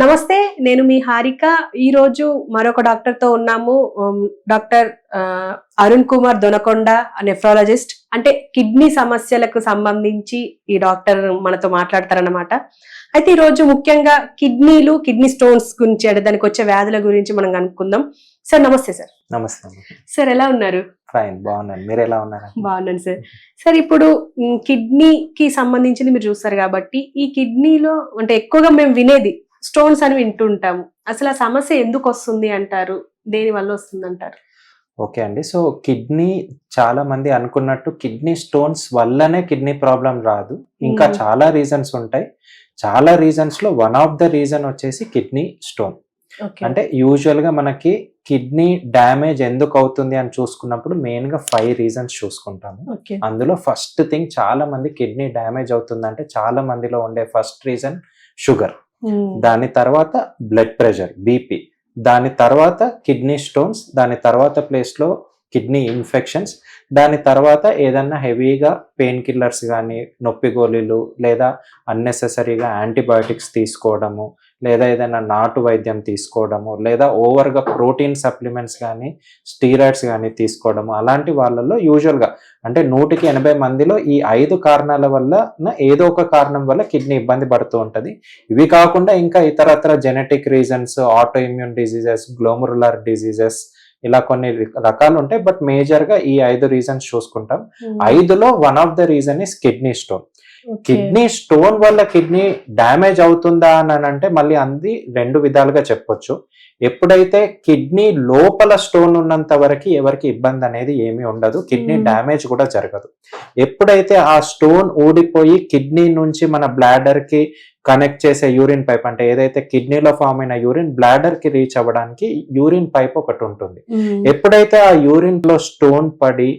నమస్తే నేను మీ హారిక. ఈ రోజు మరొక డాక్టర్తో ఉన్నాము డాక్టర్ అరుణ్ కుమార్ దొనకొండ నెఫ్రాలజిస్ట్ అంటే కిడ్నీ సమస్యలకు సంబంధించి ఈ డాక్టర్ మనతో మాట్లాడతారన్నమాట. అయితే ఈ రోజు ముఖ్యంగా కిడ్నీలు కిడ్నీ స్టోన్స్ గురించి అంటే దానికి వచ్చే వ్యాధుల గురించి మనం కనుక్కుందాం. సార్ నమస్తే సార్. నమస్తే సార్ ఎలా ఉన్నారు? ఫైన్ బాగున్నాను. మీరు ఎలా ఉన్నారు? బాగున్నాను సార్. సార్ ఇప్పుడు కిడ్నీకి సంబంధించింది మీరు చూస్తారు కాబట్టి ఈ కిడ్నీలో అంటే ఎక్కువగా మేము వినేది స్టోన్స్ అని వింటుంటాము. అసలు ఆ సమస్య ఎందుకు వస్తుంది అంటారు? దేని వల్ల వస్తుంది అంటారు ఓకే అండి. సో కిడ్నీ చాలా మంది అనుకున్నట్టు కిడ్నీ స్టోన్స్ వల్లనే కిడ్నీ ప్రాబ్లం రాదు. ఇంకా. చాలా రీజన్స్ ఉంటాయి. చాలా రీజన్స్లో వన్ ఆఫ్ ద రీజన్ వచ్చేసి కిడ్నీ స్టోన్. ఓకే. అంటే యూజువల్గా మనకి కిడ్నీ డ్యామేజ్ ఎందుకు అవుతుంది అని చూసుకున్నప్పుడు మెయిన్గా ఫైవ్ రీజన్స్ చూసుకుంటాము. అందులో ఫస్ట్ థింగ్ చాలా మంది కిడ్నీ డ్యామేజ్ అవుతుందంటే చాలా మందిలో ఉండే ఫస్ట్ రీజన్ షుగర్. Hmm. దాని తర్వాత బ్లడ్ ప్రెషర్ బీపీ దాని తర్వాత కిడ్నీ స్టోన్స్ దాని తర్వాత ప్లేస్లో కిడ్నీ ఇన్ఫెక్షన్స్ దాని తర్వాత ఏదన్నా హెవీగా పెయిన్ కిల్లర్స్ కానీ నొప్పి గోళీలు లేదా అన్నెసెసరీగా యాంటీబయాటిక్స్ తీసుకోవడము లేదా ఏదైనా నాటు వైద్యం తీసుకోవడము లేదా ఓవర్గా ప్రోటీన్ సప్లిమెంట్స్ కానీ స్టీరాయిడ్స్ కానీ తీసుకోవడము అలాంటి వాళ్ళల్లో యూజువల్గా అంటే నూటికి ఎనభై మందిలో ఈ ఐదు కారణాల వల్ల ఏదో ఒక కారణం వల్ల కిడ్నీ ఇబ్బంది పడుతూ ఉంటుంది. ఇవి కాకుండా ఇంకా ఇతరత్ర genetic reasons autoimmune diseases glomerular diseases ఇలా కొన్ని రకాలు ఉంటాయి. బట్ మేజర్గా ఈ ఐదు రీజన్స్ చూసుకుంటాం. ఐదులో one of the reason is kidney stone. Kidney stone వల్ల కిడ్నీ డ్యామేజ్ అవుతుందా అని అంటే మళ్ళీ అంది రెండు విధాలుగా చెప్పొచ్చు. ఎప్పుడైతే కిడ్నీ లోపల స్టోన్ ఉన్నంత వరకు ఎవరికి ఇబ్బంది అనేది ఏమీ ఉండదు. కిడ్నీ. డ్యామేజ్ కూడా జరగదు. ఎప్పుడైతే ఆ స్టోన్ ఊడిపోయి కిడ్నీ నుంచి మన బ్లాడర్కి కనెక్ట్ చేసే యూరిన్ పైప్ అంటే ఏదైతే కిడ్నీలో ఫామ్ అయిన యూరిన్ బ్లాడర్కి రీచ్ అవ్వడానికి యూరిన్ పైప్ ఒకటి ఉంటుంది. ఎప్పుడైతే ఆ యూరిన్లో స్టోన్ పడి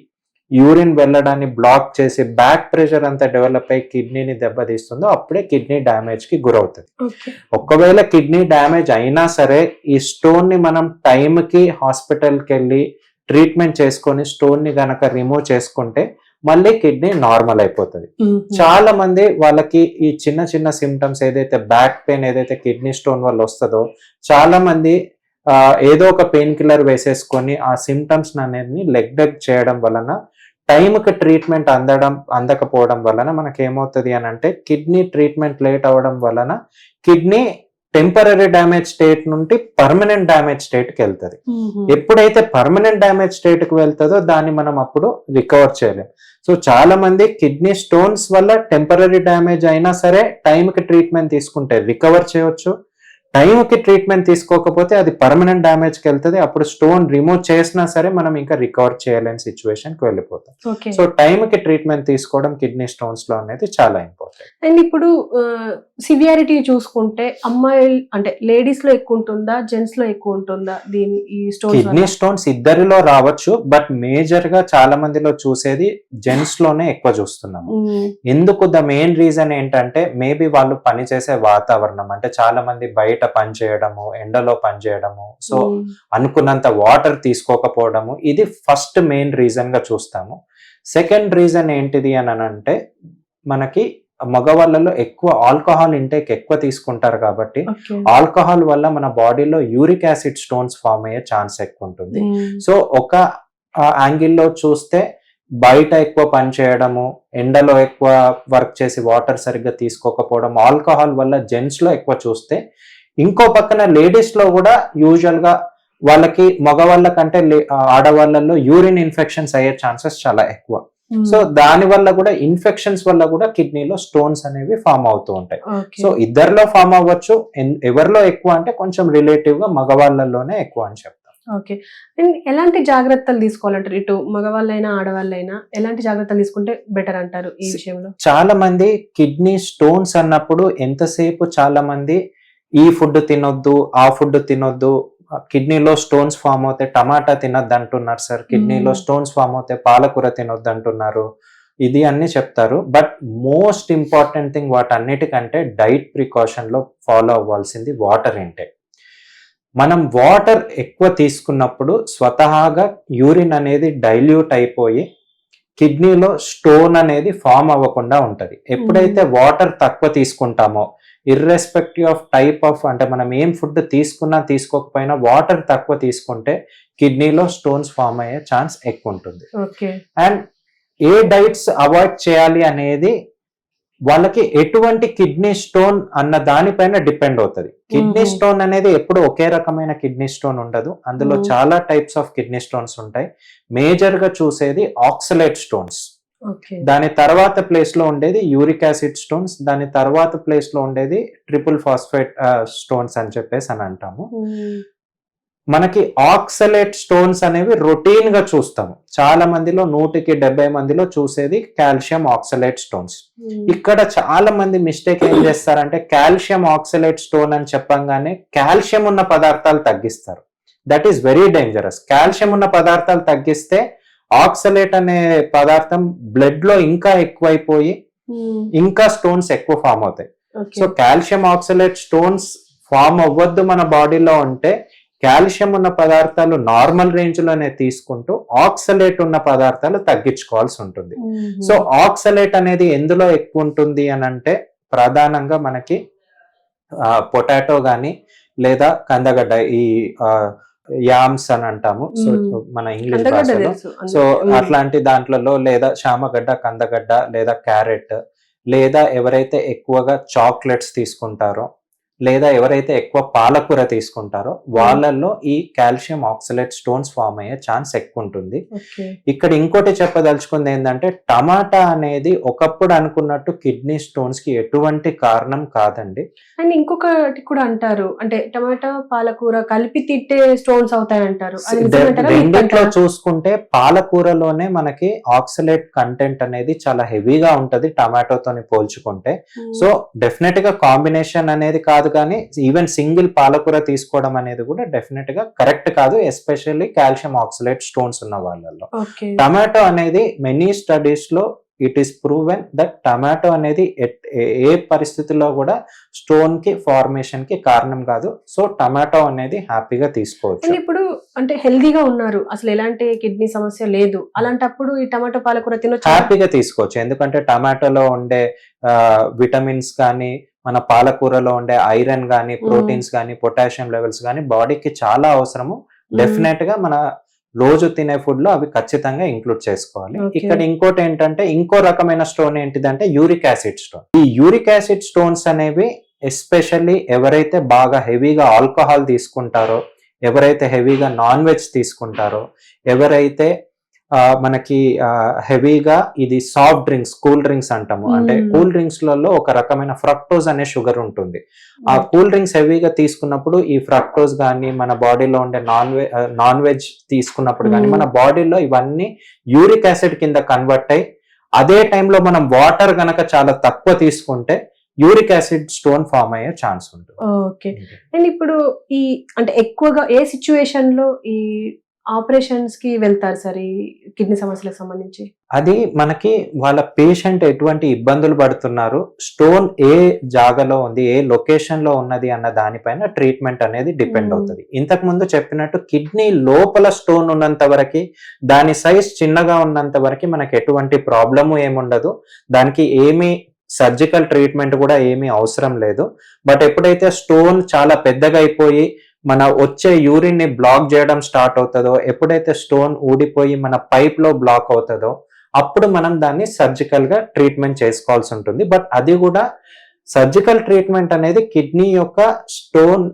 యూరిన్ వెళ్ళడాన్ని బ్లాక్ చేసి బ్యాక్ ప్రెషర్ అంతా డెవలప్ అయ్యి కిడ్నీని దెబ్బతీస్తుందో అప్పుడే కిడ్నీ డ్యామేజ్కి గురవుతుంది. ఒకవేళ కిడ్నీ డ్యామేజ్ అయినా సరే ఈ స్టోన్ని మనం టైం కి హాస్పిటల్కి వెళ్ళి ట్రీట్మెంట్ చేసుకొని స్టోన్ని గనక రిమూవ్ చేసుకుంటే మళ్ళీ కిడ్నీ నార్మల్ అయిపోతుంది. చాలా మంది వాళ్ళకి ఈ చిన్న చిన్న సిమ్టమ్స్ ఏదైతే బ్యాక్ పెయిన్ ఏదైతే కిడ్నీ స్టోన్ వల్ల వస్తుందో చాలా మంది ఏదో ఒక పెయిన్ కిల్లర్ వేసేసుకొని ఆ సిమ్టమ్స్ అనేది నెగ్లెక్ట్ చేయడం వలన టైంకి ట్రీట్మెంట్ అందడం అందకపోవడం వలన మనకి ఏమవుతుంది అని అంటే కిడ్నీ ట్రీట్మెంట్ లేట్ అవ్వడం వలన కిడ్నీ టెంపరీ డ్యామేజ్ స్టేట్ నుండి పర్మనెంట్ డ్యామేజ్ స్టేట్కి వెళ్తుంది. ఎప్పుడైతే పర్మనెంట్ డ్యామేజ్ స్టేట్కి వెళ్తుందో దాన్ని మనం అప్పుడు రికవర్ చేయలేం. సో చాలా మంది కిడ్నీ స్టోన్స్ వల్ల టెంపరీ డ్యామేజ్ అయినా సరే టైంకి ట్రీట్మెంట్ తీసుకుంటే రికవర్ చేయొచ్చు. టైంకి ట్రీట్మెంట్ తీసుకోకపోతే అది పర్మనెంట్ డ్యామేజ్కి వెళ్తుంది. అప్పుడు స్టోన్ రిమూవ్ చేసినా సరే మనం ఇంకా రికవర్ చేయలేని సిచ్యువేషన్కి వెళ్ళిపోతాం సో టైంకి ట్రీట్మెంట్ తీసుకోవడం కిడ్నీ స్టోన్స్లో అనేది చాలా ఇంపార్టెంట్. అండ్ ఇప్పుడు సివియారిటీ చూసుకుంటే అమ్మాయిలు అంటే లేడీస్లో ఎక్కువ ఉంటుందా జెంట్స్లో ఎక్కువ ఉంటుందా దీని ఈ స్టోన్స్ కిడ్నీ స్టోన్స్ ఇద్దరిలో రావచ్చు బట్ మేజర్గా చాలా మందిలో చూసేది జెంట్స్లోనే ఎక్కువ చూస్తున్నాము. ఎందుకు ద మెయిన్ రీజన్ ఏంటంటే మేబీ వాళ్ళు పనిచేసే వాతావరణం అంటే చాలా మంది బయట పని చేయడము ఎండలో పని చేయడము సో అనుకున్నంత వాటర్ తీసుకోకపోవడము. ఇది ఫస్ట్ మెయిన్ రీజన్గా చూస్తాము. సెకండ్ రీజన్ ఏంటిది అని అంటే మనకి మగవాళ్ళలో ఎక్కువ ఆల్కహాల్ ఇంటేక్ ఎక్కువ తీసుకుంటారు కాబట్టి ఆల్కహాల్ వల్ల మన బాడీలో యూరిక్ యాసిడ్ స్టోన్స్ ఫామ్ అయ్యే ఛాన్స్ ఎక్కువ ఉంటుంది సో ఒక యాంగిల్లో చూస్తే బయట ఎక్కువ పని చేయడము ఎండలో ఎక్కువ వర్క్ చేసి వాటర్ సరిగ్గా తీసుకోకపోవడం ఆల్కహాల్ వల్ల జెంట్స్లో ఎక్కువ చూస్తే ఇంకో పక్కన లేడీస్లో కూడా యూజువల్గా వాళ్ళకి మగవాళ్ళ కంటే లే- ఆ, ఆడవాళ్ళలో యూరిన్ ఇన్ఫెక్షన్స్ అయ్యే ఛాన్సెస్ చాలా ఎక్కువ. సో దాని వల్ల కూడా ఇన్ఫెక్షన్స్ వల్ల కూడా కిడ్నీలో స్టోన్స్ అనేవి ఫామ్ అవుతూ ఉంటాయి. సో ఇద్దరిలో ఫామ్ అవ్వచ్చు. ఎవరిలో ఎక్కువ అంటే కొంచెం రిలేటివ్గా మగవాళ్ళలోనే ఎక్కువ అని చెప్తాం. ఓకే అండ్ ఎలాంటి జాగ్రత్తలు తీసుకోవాలంటారు? ఇటు మగవాళ్ళైనా ఆడవాళ్ళైనా ఎలాంటి జాగ్రత్తలు తీసుకుంటే బెటర్ అంటారు ఈ విషయంలో? చాలా మంది కిడ్నీ స్టోన్స్ అన్నప్పుడు ఎంతసేపు చాలా మంది ఈ ఫుడ్ తినొద్దు ఆ ఫుడ్ తినొద్దు కిడ్నీలో స్టోన్స్ ఫామ్ అవుతాయి టమాటా తినొద్దు అంటున్నారు సార్. కిడ్నీలో Hmm. స్టోన్స్ ఫామ్ అవుతాయి పాలకూర తినొద్దు అంటున్నారు. ఇది అన్ని చెప్తారు. బట్ మోస్ట్ ఇంపార్టెంట్ థింగ్ వాటన్నిటికంటే డైట్ ప్రికాషన్లో ఫాలో అవ్వాల్సింది వాటర్ ఇంటేక్ మనం వాటర్ ఎక్కువ తీసుకున్నప్పుడు స్వతహాగా యూరిన్ అనేది డైల్యూట్ అయిపోయి కిడ్నీలో స్టోన్ అనేది ఫామ్ అవ్వకుండా ఉంటది. ఎప్పుడైతే వాటర్ తక్కువ తీసుకుంటామో ఇర్రెస్పెక్టివ్ ఆఫ్ టైప్ ఆఫ్ అంటే మనం ఏం ఫుడ్ తీసుకున్నా తీసుకోకపోయినా వాటర్ తక్కువ తీసుకుంటే కిడ్నీలో స్టోన్స్ ఫామ్ అయ్యే ఛాన్స్ ఎక్కువ ఉంటుంది. అండ్ ఏ డైట్స్ అవాయిడ్ చేయాలి అనేది వాళ్ళకి ఎటువంటి కిడ్నీ స్టోన్ అన్న దానిపైన డిపెండ్ అవుతుంది. కిడ్నీ. స్టోన్ అనేది ఎప్పుడు ఒకే రకమైన కిడ్నీ స్టోన్ ఉండదు. అందులో. చాలా టైప్స్ ఆఫ్ కిడ్నీ స్టోన్స్ ఉంటాయి. మేజర్గా చూసేది ఆక్సలేట్ స్టోన్స్ దాని తర్వాత ప్లేస్లో ఉండేది యూరిక్ యాసిడ్ స్టోన్స్ దాని తర్వాత ప్లేస్లో ఉండేది ట్రిపుల్ ఫాస్ఫేట్ స్టోన్స్ అని చెప్పేసి అని అంటాము. మనకి ఆక్సలేట్ స్టోన్స్ అనేవి రొటీన్గా చూస్తాము. చాలా మందిలో నూటికి డెబ్బై మందిలో చూసేది కాల్షియం ఆక్సలేట్ స్టోన్స్. ఇక్కడ చాలా మంది మిస్టేక్ ఏం చేస్తారంటే కాల్షియం ఆక్సలేట్ స్టోన్ అని చెప్పంగానే కాల్షియం ఉన్న పదార్థాలు తగ్గిస్తారు. That is very dangerous calcium ఉన్న పదార్థాలు తగ్గిస్తే ఆక్సలేట్ అనే పదార్థం బ్లడ్లో ఇంకా ఎక్కువైపోయి ఇంకా స్టోన్స్ ఎక్కువ ఫామ్ అవుతాయి. So calcium oxalate stones form అవ్వద్దు మన బాడీలో ఉంటే కాల్షియం ఉన్న పదార్థాలు నార్మల్ రేంజ్లోనే తీసుకుంటూ ఆక్సలేట్ ఉన్న పదార్థాలు తగ్గించుకోవాల్సి ఉంటుంది. సో ఆక్సలేట్ అనేది ఎందులో ఎక్కువ ఉంటుంది అని అంటే ప్రధానంగా మనకి పొటాటో గాని లేదా కందగడ్డ ఈ యామ్స్ అని అంటాము సో. మన ఇంగ్లీష్ భాషలో సో. అట్లాంటి దాంట్లలో లేదా శామగడ్డ కందగడ్డ లేదా క్యారెట్ లేదా ఎవరైతే ఎక్కువగా చాక్లెట్స్ తీసుకుంటారో లేదా ఎవరైతే ఎక్కువ పాలకూర తీసుకుంటారో వాళ్ళల్లో ఈ కాల్షియం ఆక్సలేట్ స్టోన్స్ ఫామ్ అయ్యే ఛాన్స్ ఎక్కువ ఉంటుంది ఇక్కడ ఇంకోటి చెప్పదలుచుకుంది ఏంటంటే టమాటా అనేది ఒకప్పుడు అనుకున్నట్టు కిడ్నీ స్టోన్స్కి ఎటువంటి కారణం కాదండి అండ్ ఇంకొకటి కూడా అంటారు అంటే టమాటా పాలకూర కలిపి తిట్టే స్టోన్స్ అవుతాయి అంటారు అది నిజమేంటారా? మీకు రెండిట్లో? చూసుకుంటే పాలకూరలోనే మనకి ఆక్సలేట్ కంటెంట్ అనేది చాలా హెవీగా ఉంటది టమాటోతోని పోల్చుకుంటే. సో డెఫినెట్గా కాంబినేషన్ అనేది కాదు కానీ ఈవెన్ సింగిల్ పాలకూర తీసుకోవడం అనేది కూడా డెఫినెట్గా కరెక్ట్ కాదు ఎస్పెషల్లీ కాల్షియం ఆక్సలేట్ స్టోన్స్ ఉన్న వాళ్ళల్లో. టమాటో అనేది మెనీ స్టడీస్లో it is proven that tomato అనేది ఏ- పరిస్థితుల్లో కూడా స్టోన్కి ఫార్మేషన్కి కారణం కాదు. సో టమాటో అనేది హ్యాపీగా తీసుకోవచ్చు. ఇప్పుడు అంటే హెల్దీగా ఉన్నారు. అసలు ఎలాంటి కిడ్నీ సమస్య లేదు. అలాంటప్పుడు ఈ టమాటో పాలకూర తినొచ్చు? హ్యాపీగా తీసుకోవచ్చు. ఎందుకంటే టమాటోలో ఉండే విటమిన్స్ కానీ మన పాలకూరలో ఉండే ఐరన్ కానీ ప్రోటీన్స్ కానీ పొటాషియం లెవెల్స్ కానీ బాడీకి చాలా అవసరము. డెఫినెట్గా మన రోజు తినే ఫుడ్లో అవి ఖచ్చితంగా ఇంక్లూడ్ చేసుకోవాలి. ఇక్కడ ఇంకోటి ఏంటంటే ఇంకో రకమైన స్టోన్ ఏంటిదంటే యూరిక్ యాసిడ్ స్టోన్ ఈ యూరిక్ యాసిడ్ స్టోన్స్ అనేవి ఎస్పెషల్లీ ఎవరైతే బాగా హెవీగా ఆల్కహాల్ తీసుకుంటారో ఎవరైతే హెవీగా నాన్ వెజ్ తీసుకుంటారో ఎవరైతే మనకి హెవీగా ఇది సాఫ్ట్ డ్రింక్స్ కూల్ డ్రింక్స్ అంటాము. అంటే. కూల్ డ్రింక్స్లలో ఒక రకమైన ఫ్రక్టోజ్ అనే షుగర్ ఉంటుంది. ఆ కూల్ డ్రింక్స్ హెవీగా తీసుకున్నప్పుడు ఈ ఫ్రక్టోజ్ కానీ మన బాడీలో ఉండే నాన్ వెజ్ నాన్ వెజ్ తీసుకున్నప్పుడు కానీ. మన బాడీలో ఇవన్నీ యూరిక్ యాసిడ్ కింద కన్వర్ట్ అయ్యి అదే టైంలో మనం వాటర్ గనక చాలా తక్కువ తీసుకుంటే యూరిక్ యాసిడ్ స్టోన్ ఫామ్ అయ్యే ఛాన్స్ ఉంటుంది. ఓకే. అండ్ ఇప్పుడు ఈ అంటే ఎక్కువగా ఏ సిచ్యువేషన్లో ఈ ఆపరేషన్స్కి వెళ్తారు సార్ ఈ కిడ్నీ సమస్యలకు సంబంధించి? అది మనకి వాళ్ళ పేషెంట్ ఎటువంటి ఇబ్బందులు పడుతున్నారు స్టోన్ ఏ జాగాలో ఉంది ఏ లొకేషన్లో ఉన్నది అన్న దానిపైన ట్రీట్మెంట్ అనేది డిపెండ్. అవుతుంది. ఇంతకు ముందు చెప్పినట్టు కిడ్నీ లోపల స్టోన్ ఉన్నంత వరకు దాని సైజ్ చిన్నగా ఉన్నంత వరకు మనకి ఎటువంటి ప్రాబ్లము ఏముండదు. దానికి ఏమీ సర్జికల్ ట్రీట్మెంట్ కూడా ఏమీ అవసరం లేదు. బట్ ఎప్పుడైతే స్టోన్ చాలా పెద్దగా అయిపోయి మన వచ్చే యూరిన్ని బ్లాక్ చేయడం స్టార్ట్ అవుతుందో ఎప్పుడైతే స్టోన్ ఊడిపోయి మన పైప్లో బ్లాక్ అవుతుందో అప్పుడు మనం దాన్ని సర్జికల్గా ట్రీట్మెంట్ చేసుకోవాల్సి ఉంటుంది. బట్ అది కూడా సర్జికల్ ట్రీట్మెంట్ అనేది కిడ్నీ యొక్క స్టోన్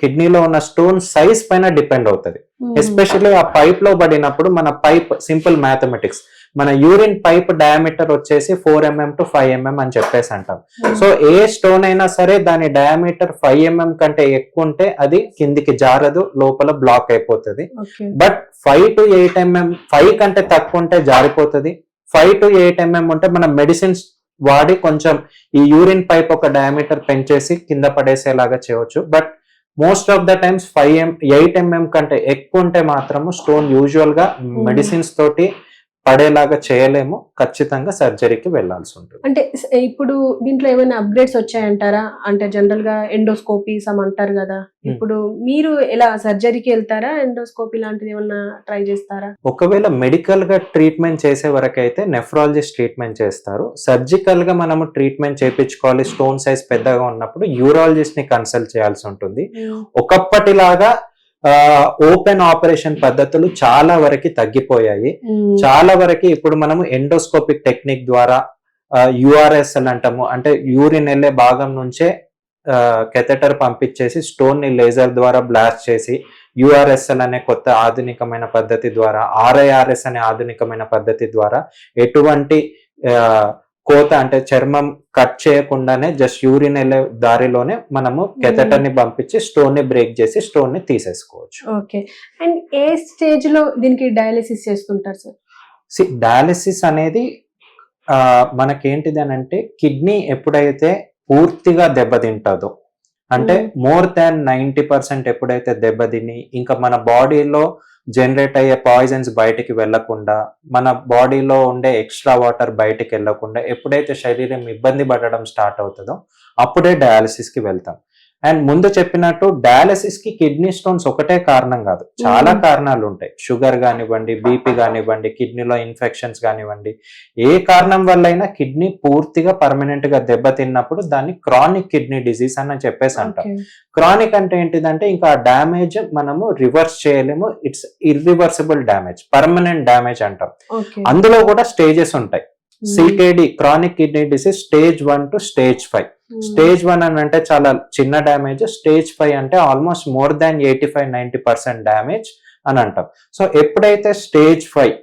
కిడ్నీలో ఉన్న స్టోన్ సైజ్ పైన డిపెండ్ అవుతుంది. ఎస్పెషల్లీ ఆ పైప్లో పడినప్పుడు మన పైప్ సింపుల్ మ్యాథమెటిక్స్. మన యూరిన్ పైప్ డయామీటర్ వచ్చేసి four mm to five mm అని చెప్పేసి అంటాం. సో ఏ స్టోన్ అయినా సరే దాని డయామీటర్ ఫైవ్ ఎంఎం కంటే ఎక్కువ ఉంటే అది కిందికి జారదు లోపల బ్లాక్ అయిపోతుంది. But five to eight mm five కంటే తక్కువ ఉంటే జారిపోతుంది. ఫైవ్ టు ఎయిట్ ఎంఎం ఉంటే మనం మెడిసిన్స్ వాడి కొంచెం ఈ యూరిన్ పైప్ ఒక డయామీటర్ పెంచేసి కింద పడేసేలాగా చేయవచ్చు but most of the times five m eight mm కంటే ఎక్కువ ఉంటే మాత్రము స్టోన్ యూజువల్గా మెడిసిన్స్ తోటి పడేలాగా చేయలేము. ఖచ్చితంగా సర్జరీకి వెళ్ళాల్సి ఉంటుంది. అంటే ఇప్పుడు దీంట్లో ఏమైనా అప్గ్రేడ్స్ వచ్చాయంటారా? అంటే జనరల్గా ఎండోస్కోపీ సమ్ అంటారు కదా. ఇప్పుడు మీరు ఎలా సర్జరీకి వెళ్తారా? ఎండోస్కోపీ లాంటిది ఏమన్నా ట్రై చేస్తారా? ఒకవేళ మెడికల్గా ట్రీట్మెంట్ చేసే వరకు అయితే నెఫ్రాలజిస్ట్ ట్రీట్మెంట్ చేస్తారు. సర్జికల్గా మనము ట్రీట్మెంట్ చేయించుకోవాలి స్టోన్ సైజ్ పెద్దగా ఉన్నప్పుడు యూరాలజిస్ట్ని కన్సల్ట్ చేయాల్సి ఉంటుంది. ఒకప్పటిలాగా ఓపెన్ ఆపరేషన్ పద్ధతులు చాలా వరకు తగ్గిపోయాయి. చాలా వరకు ఇప్పుడు మనము ఎండోస్కోపిక్ టెక్నిక్ ద్వారా యుఆర్ఎస్ అని అంటాము అంటే యూరిన్ వెళ్ళే భాగం నుంచే కెథెటర్ పంపించేసి స్టోన్ని లేజర్ ద్వారా బ్లాస్ట్ చేసి యుఆర్ఎస్ఎల్ అనే కొత్త ఆధునికమైన పద్ధతి ద్వారా ఆర్ఐఆర్ఎస్ అనే ఆధునికమైన పద్ధతి ద్వారా ఎటువంటి కోత అంటే చర్మం కట్ చేయకుండానే జస్ట్ యూరిన్ వెళ్ళే దారిలోనే మనము కెథెటర్ని పంపించి స్టోన్ని బ్రేక్ చేసి స్టోన్ని తీసేసుకోవచ్చు. ఓకే అండ్ ఏ స్టేజ్లో దీనికి డయాలిసిస్ చేస్తుంటారు సార్ డయాలిసిస్ అనేది ఆ, మనకేంటిది అని అంటే కిడ్నీ ఎప్పుడైతే పూర్తిగా దెబ్బతింటుందో అంటే మోర్ దాన్ నైంటీ పర్సెంట్ ఎప్పుడైతే దెబ్బతిని ఇంకా మన బాడీలో జనరేట్ అయ్యే పాయిజన్స్ బయటికి వెళ్ళకుండా మన బాడీలో ఉండే ఎక్స్ట్రా వాటర్ బయటికి వెళ్ళకుండా ఎప్పుడైతే శరీరం ఇబ్బంది పడడం స్టార్ట్ అవుతుందో అప్పుడే డయాలసిస్కి వెళ్తాం. అండ్ ముందు చెప్పినట్టు డయాలసిస్కి కిడ్నీ స్టోన్స్ ఒకటే కారణం కాదు. చాలా. కారణాలు ఉంటాయి. షుగర్ కానివ్వండి బీపీ కానివ్వండి కిడ్నీలో ఇన్ఫెక్షన్స్ కానివ్వండి. ఏ కారణం వల్ల అయినా కిడ్నీ పూర్తిగా పర్మనెంట్గా దెబ్బతిన్నప్పుడు దాన్ని క్రానిక్ కిడ్నీ డిసీజ్ అని చెప్పేసి అంటాం. క్రానిక్ అంటే ఏంటిదంటే ఇంకా డ్యామేజ్ మనము రివర్స్ చేయలేము. It's irreversible damage permanent damage అంటాం. అందులో కూడా స్టేజెస్ ఉంటాయి. CKD chronic kidney disease stage one two stage five stage one అని అంటే చాలా చిన్న డ్యామేజ్ స్టేజ్ ఫైవ్ అంటే almost more than eighty five ninety percent damage అని అంటాం. సో ఎప్పుడైతే stage five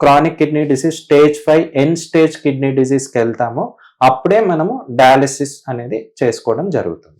chronic kidney disease stage five end stage kidney డిసీజ్కి వెళ్తామో అప్పుడే మనము డయాలిసిస్ అనేది చేసుకోవడం జరుగుతుంది.